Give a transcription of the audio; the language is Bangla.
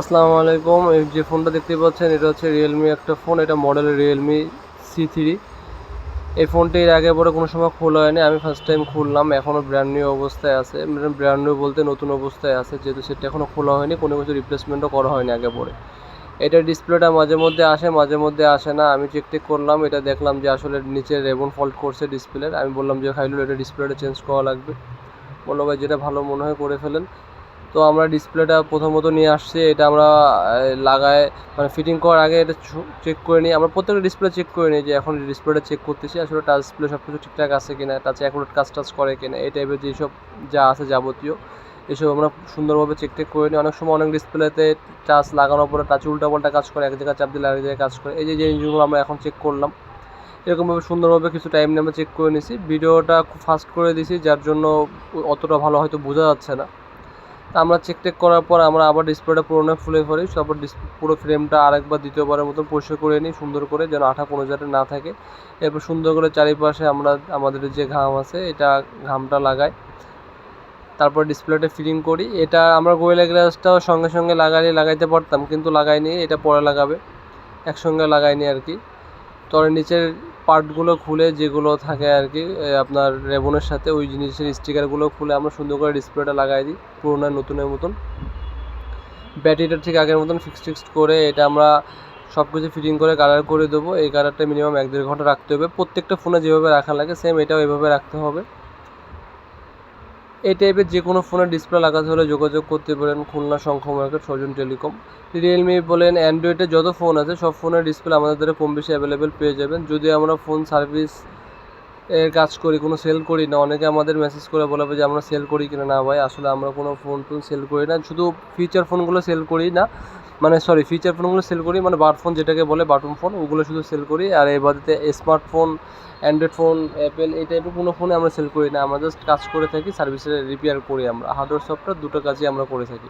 আসসালামু আলাইকুম। এই যে ফোনটা দেখতে পাচ্ছেন, এটা হচ্ছে রিয়েলমি একটা ফোন এটা মডেল রিয়েলমি সি থ্রি এই ফোনটি এর আগে পরে কোনো সময় খোলা হয়নি, আমি ফার্স্ট টাইম খুললাম এখনও ব্র্যান্ড নিউ অবস্থায় আছে। ব্র্যান্ড নিউ বলতে নতুন অবস্থায় আছে, যেহেতু সেটা এখনও খোলা হয়নি, কোনো কিছু রিপ্লেসমেন্টও করা হয়নি আগে পরে। এটার ডিসপ্লেটা মাঝে মধ্যে আসে, মাঝে মধ্যে আসে না। আমি চেক টেক করলাম, এটা দেখলাম যে আসলে নিচে রেবন ফল্ট করছে ডিসপ্লের আমি বললাম যে, খাইলুল, এটা ডিসপ্লেটা চেঞ্জ করা লাগবে। বলল, ভাই, যেটা ভালো মনে হয় করে ফেলেন। তো আমরা ডিসপ্লেটা প্রথমত নিয়ে আসছি, এটা আমরা লাগায় মানে ফিটিং করার আগে এটা চেক করে নিই। আমরা প্রত্যেকটা ডিসপ্লে চেক করে নিই যে এখন ডিসপ্লেটা চেক করতেছি, আসলে টাচ ডিসপ্লে সব কিছু ঠিকঠাক আছে কিনা টাচে অ্যাকুরেট কাজ টাচ করে কিনা, এই টাইপের যেসব যা আছে যাবতীয়, এসব আমরা সুন্দরভাবে চেক টেক করে নিই। অনেক সময় অনেক ডিসপ্লেতে টাচ লাগানোর পরে টাচ উল্টাপাল্টা কাজ করে, এক জায়গায় চাপ দিলে আরেক জায়গায় কাজ করে। এই যে জিনিসগুলো আমরা এখন চেক করলাম, এরকমভাবে সুন্দরভাবে কিছু টাইম নিয়ে আমরা চেক করে নিছি। ভিডিওটা খুব ফাস্ট করে দিছি, যার জন্য অতটা ভালো হয়তো বোঝা যাচ্ছে না। তা আমরা চেক টেক করার পর আমরা আবার ডিসপ্লেটা পুরোনো ফুলে ফেলি তারপর পুরো ফ্রেমটা আরেকবার দ্বিতীয়বারের মতো পরিষ্কার করে নিই, সুন্দর করে যেন আঠা কোনো যাতে না থাকে। এরপর সুন্দর করে চারিপাশে আমরা, আমাদের যে ঘাম আছে, এটা ঘামটা লাগাই। তারপর ডিসপ্লেটা ফিটিং করি। এটা আমরা গোয়েলা গ্লাসটাও সঙ্গে সঙ্গে লাগালে লাগাইতে পারতাম, কিন্তু লাগাইনি, এটা পরে লাগাবে। একসঙ্গে লাগাইনি আর কি। তবে নিচের পার্টগুলো খুলে যেগুলো থাকে আর কি আপনার রেবনের সাথে ওই জিনিসের স্টিকারগুলো খুলে আমরা সুন্দর করে ডিসপ্লেটা লাগাই দিই, পুরোনো নতুনের মতন। ব্যাটারিটা ঠিক আগের মতন ফিক্স ফিক্সড করে এটা আমরা সব কিছু ফিটিং করে কালার করে দেবো। এই কালারটা মিনিমাম এক দেড় ঘণ্টা রাখতে হবে। প্রত্যেকটা ফোনে যেভাবে রাখা লাগে সেম এটাও এভাবে রাখতে হবে। এই টাইপের যে কোনো ফোনের ডিসপ্লে লাগাতে হলে যোগাযোগ করতে পারেন Khulna Shankha market Sajan telecom. Realme বলেন অ্যান্ড্রয়েডের যত ফোন আছে, সব ফোনের ডিসপ্লে আমাদের দ্বারা কম বেশি অ্যাভেলেবেল পেয়ে যাবেন। যদি আমরা ফোন সার্ভিস এর কাজ করি, কোনো সেল করি না। অনেকে আমাদের মেসেজ করে বলবে যে, আমরা সেল করি কিনা? না ভাই, আসলে আমরা কোনো ফোন টোন সেল করি না। শুধু ফিচার ফোনগুলো সেল করি না। মানে সরি ফিচার ফোনগুলো সেল করি মানে বার ফোন যেটাকে বলে বাটন ফোন ওগুলো শুধু সেল করি। আর এই বাদে স্মার্টফোন অ্যান্ড্রয়েড ফোন অ্যাপেল এই টাইপের কোনো ফোনে আমরা সেল করি না। আমরা জাস্ট কাজ করে থাকি সার্ভিসের রিপেয়ার করি আমরা। হার্ডওয়্যার সফটওয়্যার দুটো কাজই আমরা করে থাকি।